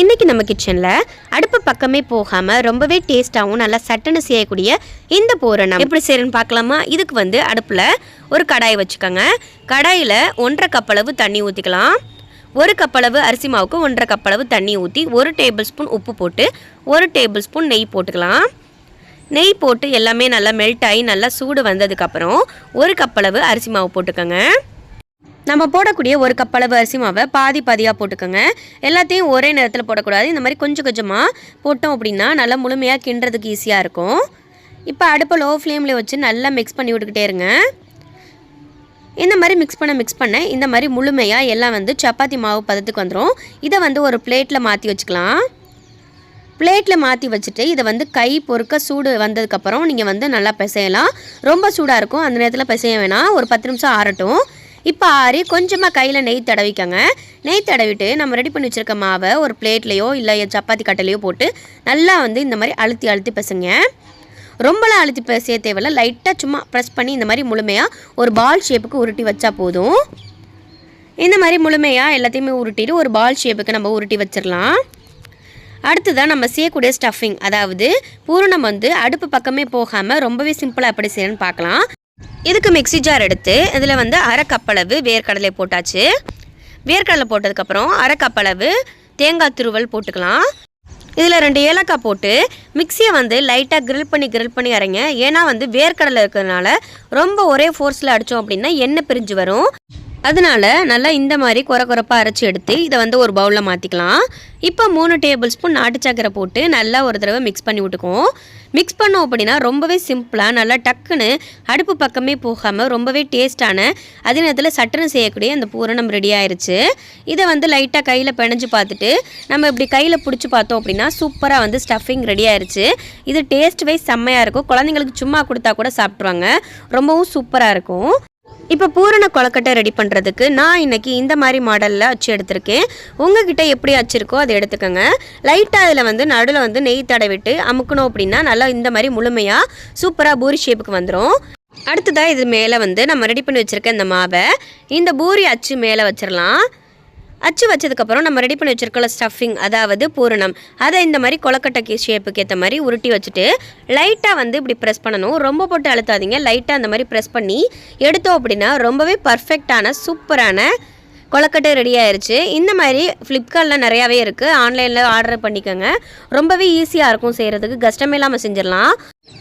இன்றைக்கி நம்ம கிச்சனில் அடுப்பு பக்கமே போகாமல் ரொம்பவே டேஸ்ட்டாகவும் நல்லா சட்டுன்னு செய்யக்கூடிய இந்த பூரணம். எப்படி செய்யறன்னு பார்க்கலாமா? இதுக்கு வந்து அடுப்பில் ஒரு கடாய் வச்சுக்கோங்க. கடாயில் ஒன்றரை கப்பளவு தண்ணி ஊற்றிக்கலாம் ஒரு கப்பளவு அரிசி மாவுக்கு ஒன்றரை கப்பளவு தண்ணி ஊற்றி ஒரு டேபிள் ஸ்பூன் உப்பு போட்டு ஒரு டேபிள் ஸ்பூன் நெய் போட்டுக்கலாம். நெய் போட்டு எல்லாமே நல்லா மெல்ட் ஆகி நல்லா சூடு வந்ததுக்கப்புறம் ஒரு கப்பளவு அரிசி மாவு போட்டுக்கோங்க. நம்ம போடக்கூடிய ஒரு கப் அளவு அரிசி மாவை பாதி பாதியாக போட்டுக்கோங்க. எல்லாத்தையும் ஒரே நேரத்தில் போடக்கூடாது. இந்த மாதிரி கொஞ்சம் கொஞ்சமாக போட்டோம் அப்படின்னா நல்லா முழுமையாக கிண்டுறதுக்கு ஈஸியாக இருக்கும். இப்போ அடுப்பை லோ ஃப்ளேமில் வச்சு நல்லா மிக்ஸ் பண்ணி விட்டுக்கிட்டே இருங்க. இந்த மாதிரி மிக்ஸ் பண்ண மிக்ஸ் பண்ண இந்த மாதிரி முழுமையாக எல்லாம் வந்து சப்பாத்தி மாவு பதத்துக்கு வந்துடும் இதை வந்து ஒரு பிளேட்டில் மாற்றி வச்சுக்கலாம். பிளேட்டில் மாற்றி வச்சுட்டு இதை வந்து கை பொறுக்க சூடு வந்ததுக்கப்புறம் நீங்கள் வந்து நல்லா பிசையலாம். ரொம்ப சூடாக இருக்கும். அந்த நேரத்தில் பிசைய வேணாம். ஒரு பத்து நிமிஷம் ஆறட்டும். இப்போ ஆறி கொஞ்சமாக கையில் நெய் தடவிக்கங்க. நெய் தடவிட்டு நம்ம ரெடி பண்ணி வச்சுருக்க மாவை ஒரு பிளேட்லேயோ இல்லை சப்பாத்தி கட்டையிலையோ போட்டு நல்லா வந்து இந்த மாதிரி அழுத்தி அழுத்தி பசுங்க. ரொம்பலாம் அழுத்தி பிசைய தேவையில்ல. லைட்டாக சும்மா ப்ரெஸ் பண்ணி இந்த மாதிரி முழுமையாக ஒரு பால் ஷேப்புக்கு உருட்டி வச்சா போதும். இந்த மாதிரி முழுமையாக எல்லாத்தையுமே உருட்டிட்டு ஒரு பால் ஷேப்புக்கு நம்ம உருட்டி வச்சிடலாம் அடுத்ததாக நம்ம செய்யக்கூடிய ஸ்டஃபிங் அதாவது பூரணம் வந்து அடுப்பு பக்கமே போகாமல் ரொம்பவே சிம்பிளாக எப்படி செய்யணும்னு பார்க்கலாம். இதுக்கு மிக்ஸி ஜார் எடுத்து இதில் வந்து அரை கப்பளவு வேர்க்கடலை போட்டாச்சு. வேர்க்கடலை போட்டதுக்கப்புறம் அரை கப்பளவு தேங்காய் துருவல் போட்டுக்கலாம். இதில் ரெண்டு ஏலக்காய் போட்டு மிக்சியை வந்து லைட்டாக கிரில் பண்ணி கிரில் பண்ணி அரைங்க. ஏன்னா வந்து வேர்க்கடலை இருக்கிறதுனால ரொம்ப ஒரே ஃபோர்ஸில் அடித்தோம் அப்படின்னா எண்ணெய் பிரிஞ்சு வரும். அதனால நல்லா இந்த மாதிரி குறை குறைப்பாக அரைச்சி எடுத்து இதை வந்து ஒரு பவுலில் மாற்றிக்கலாம் இப்போ மூணு டேபிள் ஸ்பூன் நாட்டு சக்கரை போட்டு நல்லா ஒரு தடவை மிக்ஸ் பண்ணி விட்டுக்குவோம். மிக்ஸ் பண்ணோம் அப்படின்னா ரொம்பவே சிம்பிளாக நல்லா டக்குன்னு அடுப்பு பக்கமே போகாமல் ரொம்பவே டேஸ்ட்டான அதே நேரத்தில் சட்டனை செய்யக்கூடிய அந்த பூரணம் ரெடி ஆயிடுச்சு இதை வந்து லைட்டாக கையில் பிணைஞ்சு பார்த்துட்டு நம்ம இப்படி கையில் பிடிச்சி பார்த்தோம் அப்படின்னா சூப்பராக வந்து ஸ்டஃபிங் ரெடி ஆயிடுச்சு இது டேஸ்ட் வைஸ் செம்மையாக இருக்கும். குழந்தைங்களுக்கு சும்மா கொடுத்தா கூட சாப்பிட்ருவாங்க ரொம்பவும் சூப்பராக இருக்கும். இப்போ பூரண கொலக்கட்டை ரெடி பண்ணுறதுக்கு நான் இன்னைக்கு இந்த மாதிரி மாடலில் அச்சு எடுத்திருக்கேன். உங்ககிட்ட எப்படி அச்சு இருக்கோ அதை எடுத்துக்கோங்க. லைட்டாக அதில் வந்து நடுவில் வந்து நெய் தடவிட்டு அமுக்கணும் அப்படின்னா நல்லா இந்த மாதிரி முழுமையாக சூப்பராக பூரி ஷேப்புக்கு வந்துடும் அடுத்ததாக இது மேலே வந்து நம்ம ரெடி பண்ணி வச்சுருக்க இந்த மாவை. இந்த பூரி அச்சு மேலே வச்சிடலாம் அச்சு வச்சதுக்கப்புறம் நம்ம ரெடி பண்ணி வச்சுருக்கல ஸ்டஃபிங் அதாவது பூரணம். அதை இந்த மாதிரி கொலக்கட்டை ஷேப்புக்கு ஏற்ற மாதிரி உருட்டி வச்சுட்டு லைட்டாக வந்து இப்படி ப்ரெஸ் பண்ணணும். ரொம்ப போட்டு அழுத்தாதீங்க. லைட்டாக அந்த மாதிரி ப்ரெஸ் பண்ணி எடுத்தோம் அப்படின்னா ரொம்பவே பர்ஃபெக்டான சூப்பரான கொலக்கட்டை ரெடி ஆயிருச்சு. இந்த மாதிரி ஃப்ளிப்கார்ட்டில் நிறையாவே இருக்குது ஆன்லைனில் ஆர்டர் பண்ணிக்கோங்க. ரொம்பவே ஈஸியாக இருக்கும் செய்கிறதுக்கு கஷ்டமே இல்லாமல் செஞ்சிடலாம்.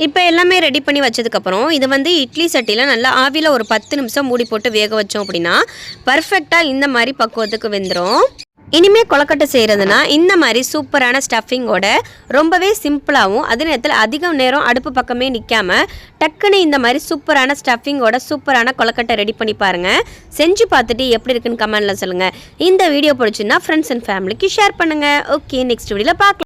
இப்போ எல்லாமே ரெடி பண்ணி வச்சதுக்கப்புறம் இது வந்து இட்லி சட்டியில் நல்லா ஆவியில் ஒரு பத்து நிமிஷம் மூடி போட்டு வேக வச்சோம் அப்படின்னா பர்ஃபெக்டாக இந்த மாதிரி பக்குவத்துக்கு வெந்துடும் இனிமேல் கொலக்கட்டை செய்கிறதுனா இந்த மாதிரி சூப்பரான ஸ்டஃபிங்கோட ரொம்பவே சிம்பிளாகவும் அதே நேரத்தில் அதிகம் நேரம் அடுப்பு பக்கமே நிற்காமல் டக்குன்னு இந்த மாதிரி சூப்பரான ஸ்டஃபிங்கோட சூப்பரான கொலக்கட்டை ரெடி பண்ணி பாருங்கள் செஞ்சு பார்த்துட்டு எப்படி இருக்குன்னு கமெண்டில் சொல்லுங்கள் இந்த வீடியோ பிடிச்சிருந்தா ஃப்ரெண்ட்ஸ் அண்ட் ஃபேமிலிக்கு ஷேர் பண்ணுங்கள் ஓகே நெக்ஸ்ட் வீடியோவில் பார்க்கலாம்.